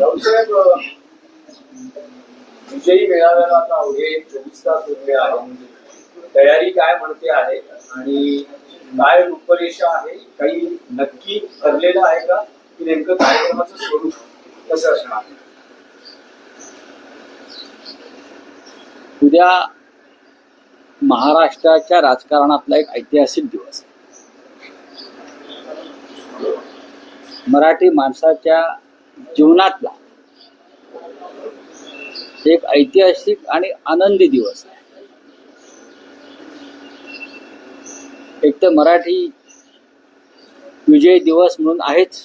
राऊतसाहेब विजयी मेळाव्याला आता अवघे चोवीस तास उरले आहे तयारी काय म्हणते आहे आणि काय रूपरेषा आहे काही नक्की ठरलेलं आहे का? की नेमकं कार्यक्रमाचं स्वरूप कसं असणार उद्या महाराष्ट्राच्या राजकारणातला एक ऐतिहासिक दिवस आहे. मराठी माणसाच्या जीवनातला. एक ऐतिहासिक आणि आनंदी दिवस आहे. एक तर मराठी विजय दिवस म्हणून आहेच.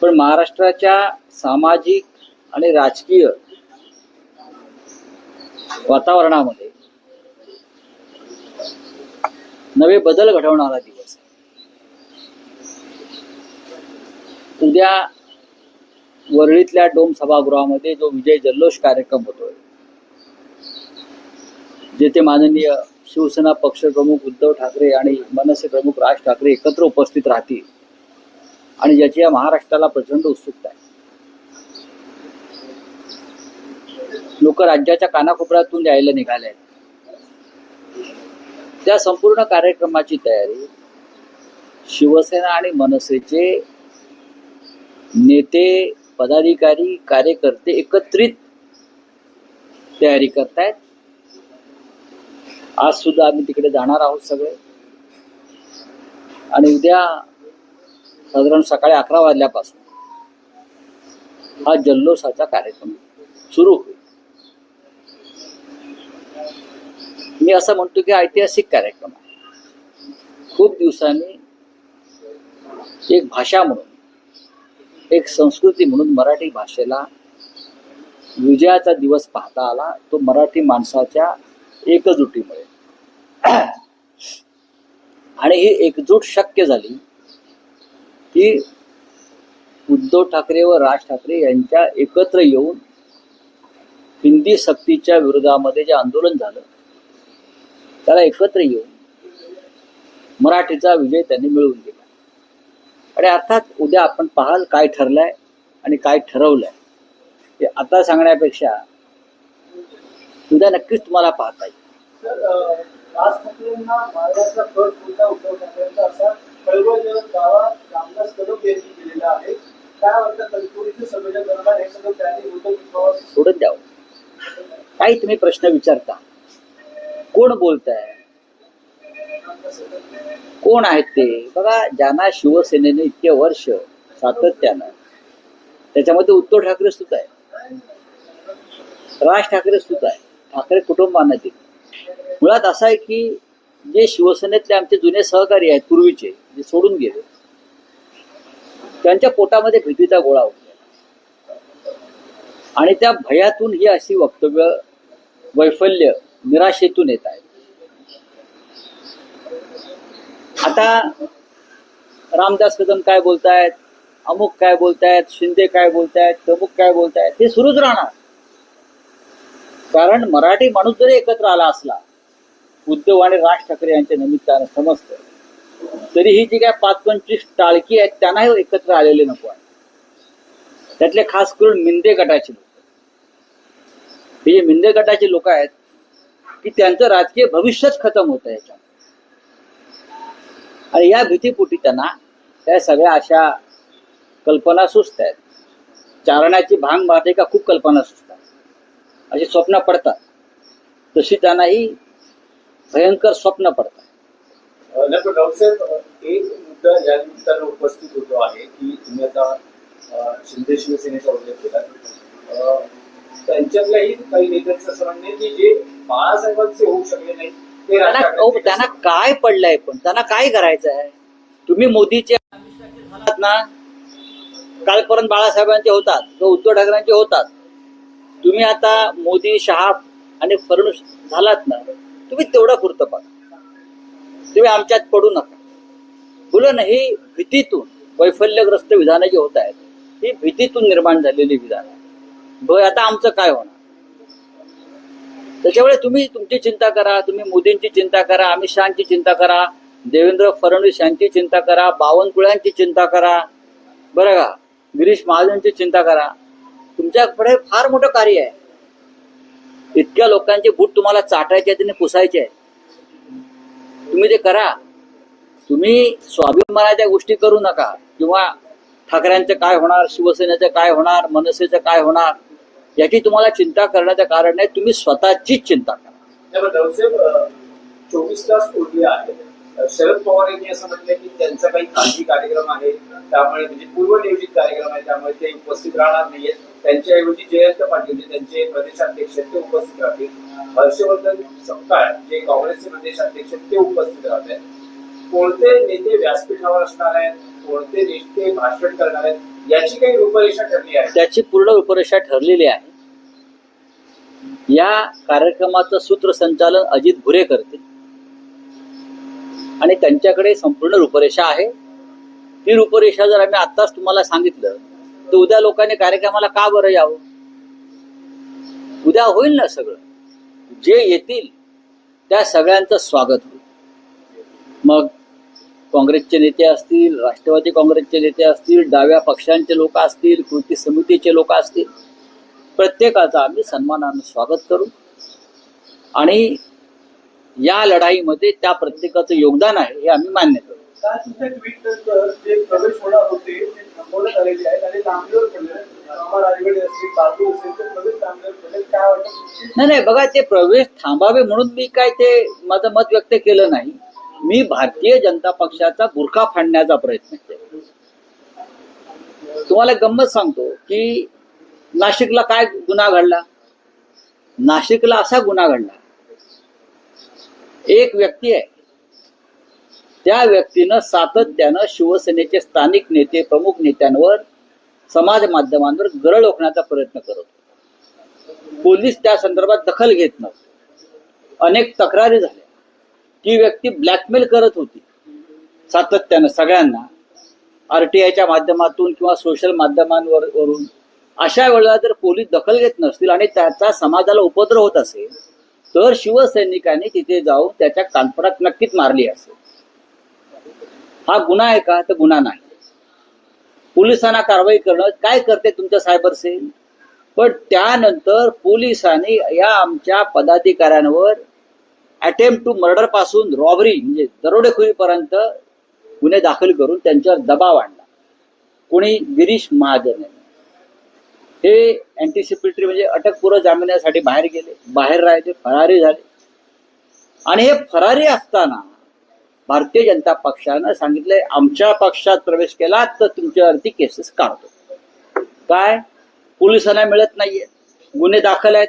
पण महाराष्ट्राच्या सामाजिक आणि राजकीय वातावरणामध्ये नवे बदल घडवणारा दिवस आहे उद्या वरळीतल्या डोम सभागृहामध्ये जो विजय जल्लोष कार्यक्रम होतोय जेथे माननीय शिवसेना पक्षप्रमुख उद्धव ठाकरे आणि मनसे प्रमुख राज ठाकरे एकत्र उपस्थित राहतील आणि ज्याची या महाराष्ट्राला प्रचंड उत्सुकता आहे. लोक राज्याच्या कानाकोपऱ्यातून यायला निघाले आहेत. त्या संपूर्ण कार्यक्रमाची तयारी शिवसेना आणि मनसेचे नेते पदाधिकारी कार्यकर्ते एकत्रित तयारी करतायत. आज सुद्धा आम्ही तिकडे जाणार आहोत सगळे. आणि उद्या साधारण सकाळी अकरा वाजल्यापासून हा जल्लोषाचा कार्यक्रम सुरू होईल. मी असं म्हणतो की ऐतिहासिक कार्यक्रम आहे. खूप दिवसांनी एक भाषा म्हणून एक संस्कृती म्हणून मराठी भाषेला विजयाचा दिवस पाहता आला. तो मराठी माणसाच्या एकजुटीमुळे. आणि ही एकजूट शक्य झाली की उद्धव ठाकरे व राज ठाकरे यांच्या एकत्र येऊन हिंदी सक्तीच्या विरोधामध्ये जे आंदोलन झालं त्याला एकत्र येऊन मराठीचा विजय त्यांनी मिळवून दिला. आणि अर्थात उद्या आपण पाहाल काय ठरलंय आणि काय ठरवलंय. हे आता सांगण्यापेक्षा उद्या नक्कीच तुम्हाला पाहता येईल. हे सोडून द्यावं काही तुम्ही प्रश्न विचारता. कोण बोलताय? कोण आहेत ते? बघा ज्यांना शिवसेनेने इतके वर्ष सातत्यानं त्याच्यामध्ये उद्धव ठाकरे सुद्धा आहे. राज ठाकरे सुद्धा आहे. ठाकरे कुटुंबांना ते. मुळात असं आहे की जे शिवसेनेतले आमचे जुने सहकारी आहेत पूर्वीचे जे सोडून गेले त्यांच्या पोटामध्ये भीतीचा गोळा होता. आणि त्या भयातून ही अशी वक्तव्य वैफल्य निराशेतून येत आहेत. आता रामदास कदम काय बोलतायत अमुक काय बोलतायत शिंदे काय बोलतायत प्रमुख काय बोलतायत हे सुरूच राहणार. कारण मराठी माणूस जरी एकत्र आला असला उद्धव आणि राज ठाकरे यांच्या निमित्तानं समजतं तरी ही जी काय पाच पंचवीस टाळकी आहेत त्यांनाही एकत्र आलेले नको आहे. त्यातले खास करून मिंदे गटाचे लोक. हे जे मिंदे गटाचे लोक आहेत की त्यांचं राजकीय भविष्यच खतम होतं याच्यात. आणि या भीतीपोटी त्यांना त्या सगळ्या अशा कल्पना सुचत आहेत. चारण्याची भांग मारते का खूप कल्पना सुचतात अशी स्वप्न पडतात. तशी त्यांनाही भयंकर स्वप्न पडतात. एक मुद्दा या निमित्तानं उपस्थित होतो आहे की तुम्ही आता शिंदे शिवसेनेचा उल्लेख केला. त्यांच्यातल्याही काही नेत्यांचं असं की जे बाळासाहेबांचे होऊ शकले नाही त्यांना अहो, त्यांना काय पडलंय पण? त्यांना काय करायचं आहे तुम्ही मोदीचे झालात ना? कालपर्यंत बाळासाहेबांचे होतात किंवा उद्धव ठाकरेंचे होतात. तुम्ही आता मोदी शहा आणि फडणवीस झालात ना? तुम्ही तेवढं पुरतं बघा तुम्ही आमच्यात पडू नका. बोलून ना ही भीतीतून वैफल्यग्रस्त विधानं जी होत आहेत ही भीतीतून निर्माण झालेली विधान आहे आता आमचं काय होणार? त्याच्यामुळे तुम्ही तुमची चिंता करा तुम्ही मोदींची चिंता करा अमित शहाची चिंता करा देवेंद्र फडणवीस यांची चिंता करा बावनकुळ्यांची चिंता करा. बरं का? गिरीश महाजनची चिंता करा. तुमच्याकडे फार मोठं कार्य आहे. इतक्या लोकांचे बूट तुम्हाला चाटायचे आहेत आणि पुसायचे आहेत तुम्ही ते करा. तुम्ही स्वाभिमानाच्या गोष्टी करू नका. किंवा ठाकऱ्यांचं काय होणार शिवसेनेचं काय होणार मनसेचं काय होणार याची तुम्हाला चिंता करण्याचं कारण नाही तुम्ही स्वतःचीच चिंता करा. चोवीस तास पूर्वी आहे? शरद पवार यांनी असं म्हटलं की त्यांचा काही खाजगी कार्यक्रम आहे त्यामुळे म्हणजे पूर्वनियोजित कार्यक्रम आहे त्यामुळे ते उपस्थित राहणार नाहीयेत त्यांच्याऐवजी जयंत पाटील त्यांचे प्रदेशाध्यक्ष ते उपस्थित राहतील. हर्षवर्धन सपकाळ जे काँग्रेसचे प्रदेशाध्यक्ष ते उपस्थित राहत आहेत कोणते नेते व्यासपीठावर असणार आहेत? कोणते नेते भाषण करणार आहेत? याची काही रूपरेषा ठरली आहे. त्याची पूर्ण रूपरेषा ठरलेली आहे. या कार्यक्रमाचं सूत्रसंचालन अजित भुरे करतील. आणि त्यांच्याकडे संपूर्ण रूपरेषा आहे. ती रूपरेषा जर आम्ही आत्ताच तुम्हाला सांगितलं तर उद्या लोकांनी कार्यक्रमाला का बरं यावं? उद्या होईल ना सगळं. जे येतील त्या सगळ्यांचं स्वागत होईल. मग काँग्रेसचे नेते असतील राष्ट्रवादी काँग्रेसचे नेते असतील डाव्या पक्षांचे लोक असतील कृती समितीचे लोक असतील प्रत्येकाचं आम्ही सन्मानानं स्वागत करू. आणि या लढाईमध्ये त्या प्रत्येकाचं योगदान आहे हे आम्ही मान्य करू नाही नाही बघा ते प्रवेश थांबावे म्हणून मी काय ते माझं मत व्यक्त केलं नाही. मी भारतीय जनता पक्षाचा बुरखा फाडण्याचा प्रयत्न केला. तुम्हाला गंमत सांगतो की नाशिकला काय गुन्हा घडला? नाशिकला असा गुन्हा घडला. एक व्यक्ती आहे. त्या व्यक्तीनं सातत्यानं शिवसेनेचे स्थानिक नेते प्रमुख नेत्यांवर समाज माध्यमांवर गरळ ओकण्याचा प्रयत्न करत पोलीस त्या संदर्भात दखल घेत नव्हते. अनेक तक्रारी झाल्या. ती व्यक्ती ब्लॅकमेल करत होती. सातत्यानं सगळ्यांना आरटीआयच्या माध्यमातून किंवा सोशल माध्यमांवर वरून अशा वेळेला जर पोलीस दखल घेत नसतील आणि त्याचा समाजाला उपद्रव होत असेल तर शिवसैनिकांनी तिथे जाऊन त्याच्या कानपडात नक्कीच मारली असेल. हा गुन्हा आहे का? तर गुन्हा नाही. पोलिसांना कारवाई करणं काय करते तुमच्या सायबर सेल? पण त्यानंतर पोलिसांनी या आमच्या पदाधिकाऱ्यांवर अटेम्प्ट टू मर्डरपासून रॉबरी म्हणजे दरोडेखोरीपर्यंत गुन्हे दाखल करून त्यांच्यावर दबाव आणला. कोणी गिरीश महाजन हे अँटिसिपेटरी म्हणजे अटकपूर्व जामिनासाठी बाहेर गेले बाहेर राहिले फरारी झाले. आणि हे फरारी असताना भारतीय जनता पक्षानं सांगितलंय आमच्या पक्षात प्रवेश केला तर तुमच्यावरती केसेस काढतो. काय? पोलिसांना मिळत नाहीये. गुन्हे दाखल आहेत.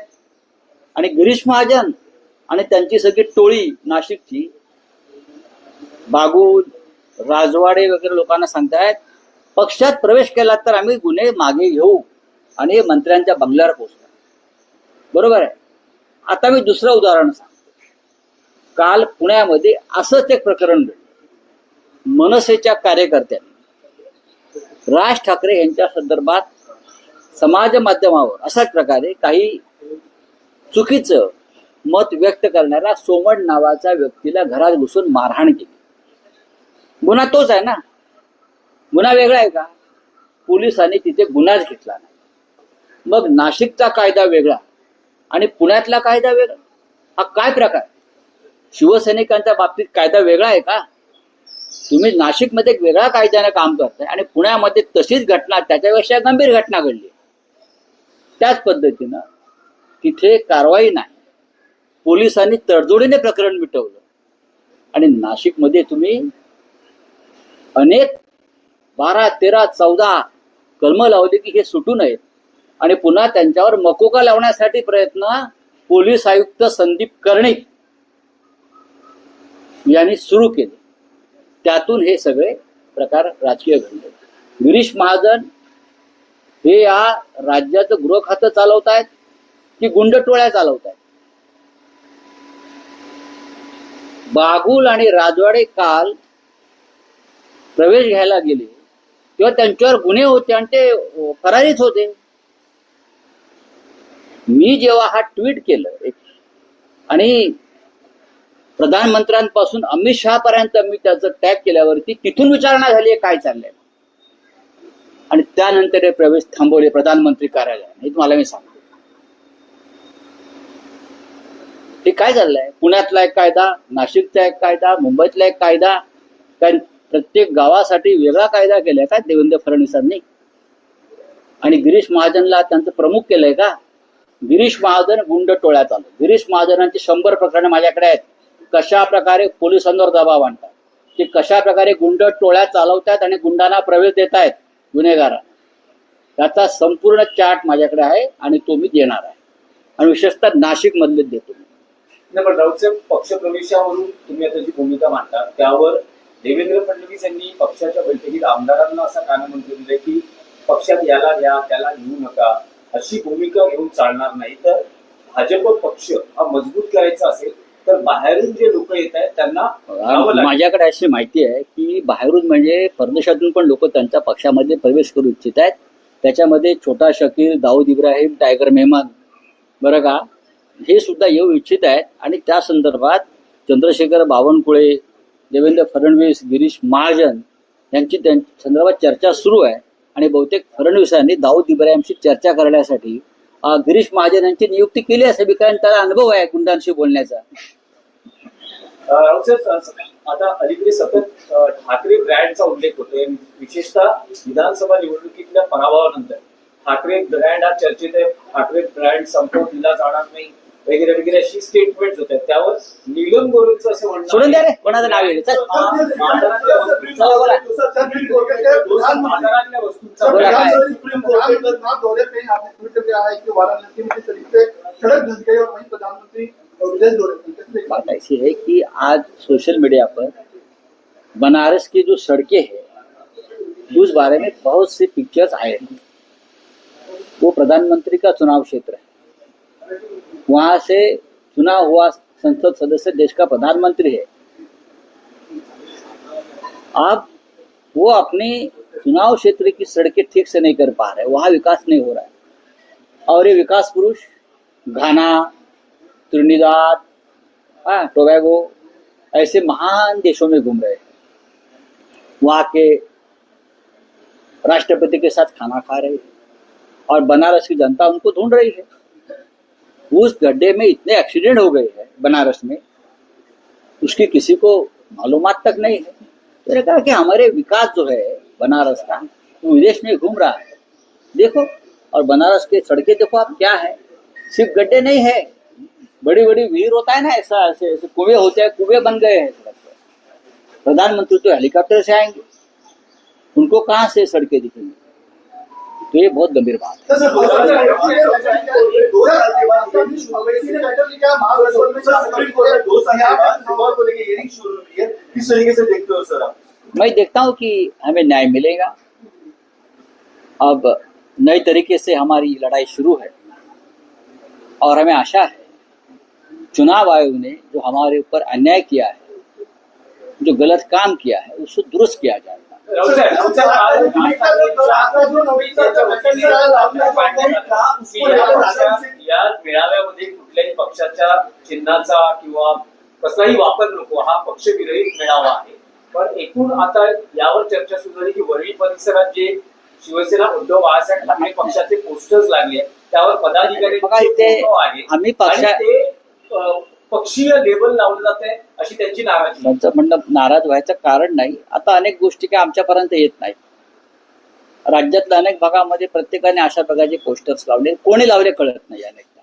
आणि गिरीश महाजन आणि त्यांची सगळी टोळी नाशिकची. बागुल राजवाडे वगैरे लोकांना सांगतायत पक्षात प्रवेश केला तर आम्ही गुन्हे मागे घेऊ आणि मंत्र्यांच्या बंगल्यावर पोहोचतात बरोबर आहे? आता मी दुसरं उदाहरण सांगतो. काल पुण्यामध्ये असंच एक प्रकरण घडलं. मनसेच्या कार्यकर्त्यांनी राज ठाकरे यांच्या संदर्भात समाज माध्यमावर अशाच प्रकारे काही चुकीचं मत व्यक्त करणाऱ्या सोमण नावाच्या व्यक्तीला घरात घुसून मारहाण केली. गुन्हा तोच आहे ना? गुन्हा वेगळा आहे का? पोलिसांनी तिथे गुन्हाच घेतला नाही. मग नाशिकचा कायदा वेगळा आणि पुण्यातला कायदा वेगळा? हा काय प्रकार? शिवसैनिकांच्या बाबतीत कायदा वेगळा आहे का? तुम्ही नाशिकमध्ये एक वेगळ्या कायद्याने काम करताय आणि पुण्यामध्ये तशीच घटना त्याच्यापेक्षा गंभीर घटना घडली त्याच पद्धतीनं तिथे कारवाई नाही. पोलिसांनी तडजोडीने प्रकरण मिटवलं. आणि नाशिकमध्ये तुम्ही अनेक बारा तेरा चौदा कलम लावली की हे सुटू नयेत. आणि पुन्हा त्यांच्यावर मकोका लावण्यासाठी प्रयत्न पोलीस आयुक्त संदीप कर्णिक यांनी सुरू केले. त्यातून हे सगळे प्रकार राजकीय घडले. गिरीश महाजन हे या राज्याचं गृह खातं चालवत आहेत की गुंडटोळ्या चालवत आहेत बागुल आणि राजवाडे काल प्रवेश घ्यायला गेले. तेव्हा त्यांच्यावर गुन्हे होते आणि ते फरारीच होते. मी जेव्हा हा ट्विट केलं एक आणि प्रधानमंत्र्यांपासून अमित शहा पर्यंत मी त्याचं टॅग केल्यावरती तिथून विचारणा झाली काय चाललंय. आणि त्यानंतर हे प्रवेश थांबवले प्रधानमंत्री कार्यालयाने हे तुम्हाला मी सांगतो. हे काय झालंय? पुण्यातला एक कायदा नाशिकचा एक कायदा मुंबईतला एक कायदा काय प्रत्येक गावासाठी वेगळा कायदा केलाय का देवेंद्र फडणवीसांनी? आणि गिरीश महाजनला त्यांचं प्रमुख केलंय का? गिरीश महाजन गुंड टोळ्या चालू गिरीश महाजनांची शंभर प्रकरणं माझ्याकडे आहेत. कशा प्रकारे पोलिसांवर दबाव आणतात? ते कशा प्रकारे गुंड टोळ्या चालवतात आणि गुंडांना प्रवेश देत आहेत गुन्हेगारा त्याचा संपूर्ण चार्ट माझ्याकडे आहे आणि तो मी देणार आहे. आणि विशेषतः नाशिक मधलेच देतो राऊतसाहेब पक्षप्रवेशावरून तुम्ही आता जी भूमिका मांडता त्यावर देवेंद्र फडणवीस यांनी पक्षाच्या बैठकीत आमदारांना असा कानमंत्र दिलंय की पक्षात याला घ्या त्याला घेऊ नका अशी भूमिका घेऊन चालणार नाही. तर भाजप पक्ष हा मजबूत करायचा असेल तर बाहेरून जे लोक येत आहेत त्यांना. माझ्याकडे अशी माहिती आहे की बाहेरून म्हणजे परदेशातून पण लोक त्यांच्या पक्षामध्ये प्रवेश करू इच्छित आहेत. त्याच्यामध्ये छोटा शकील दाऊद इब्राहिम टायगर मेहमान. बरं का? हे सुद्धा येऊ इच्छित आहेत. आणि त्या संदर्भात चंद्रशेखर बावनकुळे देवेंद्र फडणवीस गिरीश महाजन यांची त्यांच्या संदर्भात चर्चा सुरू आहे. आणि बहुतेक फडणवीसांनी दाऊद इब्राहिमशी चर्चा करण्यासाठी गिरीश महाजन यांची नियुक्ती केली असावी कारण त्याला अनुभव आहे गुंडांशी बोलण्याचा. आता अलीकडे सतत ठाकरे ब्रँडचा उल्लेख होतोय. विशेषतः विधानसभा निवडणुकीतल्या पराभवानंतर ठाकरे ब्रँड हा चर्चेत आहे. ठाकरे ब्रँड संपवून दिला जाणार नाही. वगैरे वगैरे अशी स्टेटमेंट होत त्यावर नीलम गोरेंचं असं म्हणणं सोडून द्या रे कोणाचं नाव येईल? चल. बाजारातल्या वस्तूंचा. बाजारातल्या वस्तूंचा बोला. काय? सुप्रीम कोर्ट के खिलाफ दौरे पे आपने ट्वीट कर है कि वाराणसी में किस तरीके से सड़क धंस गई और वहीं प्रधानमंत्री विदेश दौरे पे किस तरीके बात ऐसी है कि आज सोशल मीडिया पर बनारस की जो सड़कें हैं उस बारे में बहुत सी पिक्चर्स आए हैं। वो प्रधानमंत्री का चुनाव क्षेत्र है। वहाँ से चुना हुआ संसद सदस्य देश का प्रधानमंत्री है। अब वो अपने चुनाव क्षेत्र की सड़कें ठीक से नहीं कर पा रहे, वहाँ विकास नहीं हो रहा है। और ये विकास पुरुष, घाना, त्रिनिदाद हाँ टोबैगो, ऐसे महान देशों में घूम रहे हैं। वहाँ के राष्ट्रपति के साथ खाना खा रहे हैं और बनारस की जनता उनको ढूंढ रही है। उस गड्ढे में इतने एक्सीडेंट हो गए हैं, बनारस में, उसकी किसी को मालूम तक नहीं है। तो मैंने कहा कि हमारे विकास जो है, बनारस का, वो विदेश में घूम रहा है। देखो, और बनारस के सड़कें देखो आप क्या है। सिर्फ़ गड्ढे नहीं है बड़ी बड़ी भीड़ होता है ना, ऐसा, ऐसे ऐसे कुएँ होते हैं, कुएँ बन गए हैं। सड़क पर प्रधानमंत्री तो हेलीकॉप्टर से आएँगे। उनको कहाँ से सड़कें दिखेंगी? तो ये बहुत गंभीर बात है मैं देखता हूँ कि हमें न्याय मिलेगा अब नए तरीके से हमारी लड़ाई शुरू है और हमें आशा है चुनाव आयोग ने जो हमारे ऊपर अन्याय किया है जो गलत काम किया है उसको दुरुस्त किया जाए या मेळाव्यामध्ये कुठल्याही पक्षाच्या चिन्हाचा किंवा कसलाही वापर नको हा पक्षविरहित मेळावा आहे. पण एकूण आता यावर चर्चा सुरू झाली की वरळी परिसरात जे शिवसेना उद्धव बाळासाहेब ठाकरे पक्षाचे पोस्टर्स लागले आहेत, त्यावर पदाधिकारी आम्ही पक्षीय लेबल लावलं जात आहे अशी त्यांची नाराजी. त्यांचं म्हणणं नाराज व्हायचं कारण नाही. आता अनेक गोष्टी काय आमच्यापर्यंत येत नाहीत राज्यातल्या अनेक भागामध्ये प्रत्येकाने अशा प्रकारचे पोस्टर्स लावले. कोणी लावले कळत नाही अनेकदा.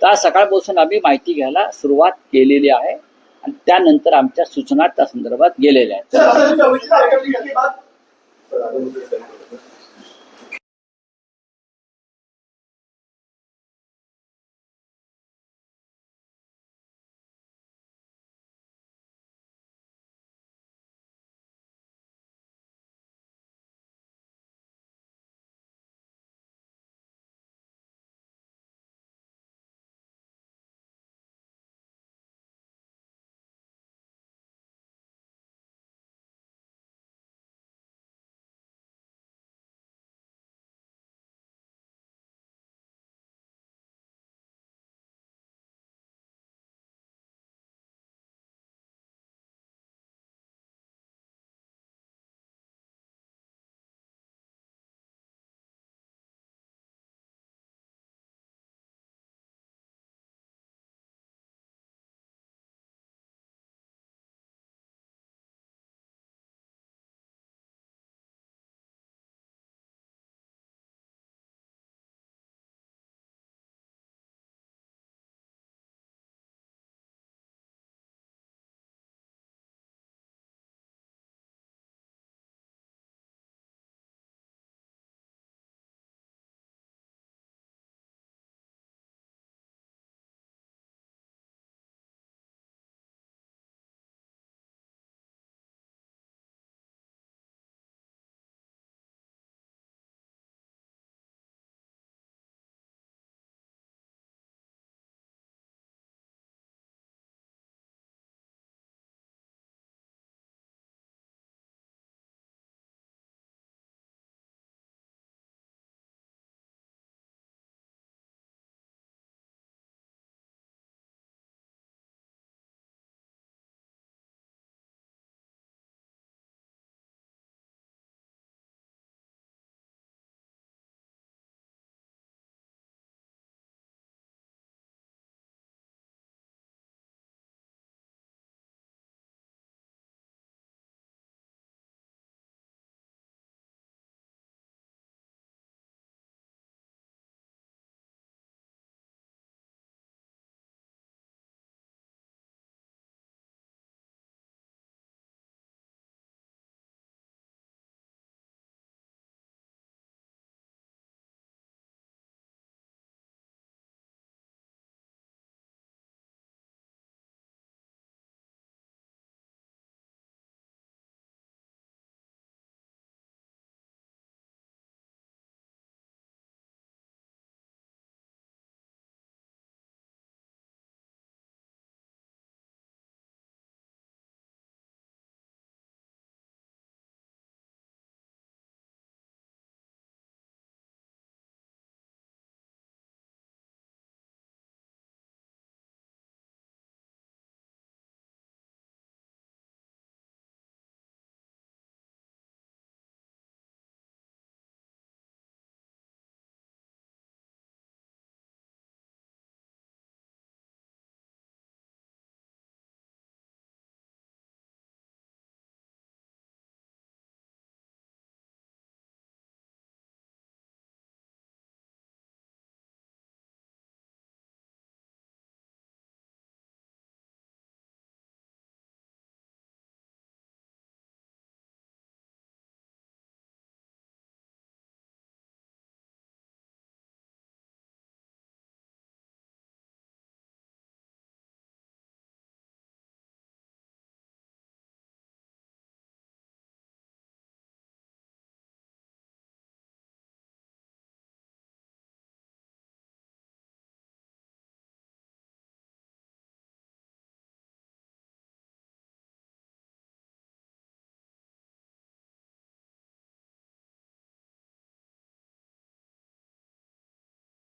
तर आज सकाळपासून आम्ही माहिती घ्यायला सुरुवात केलेली आहे आणि त्यानंतर आमच्या सूचना त्या संदर्भात गेलेल्या आहेत.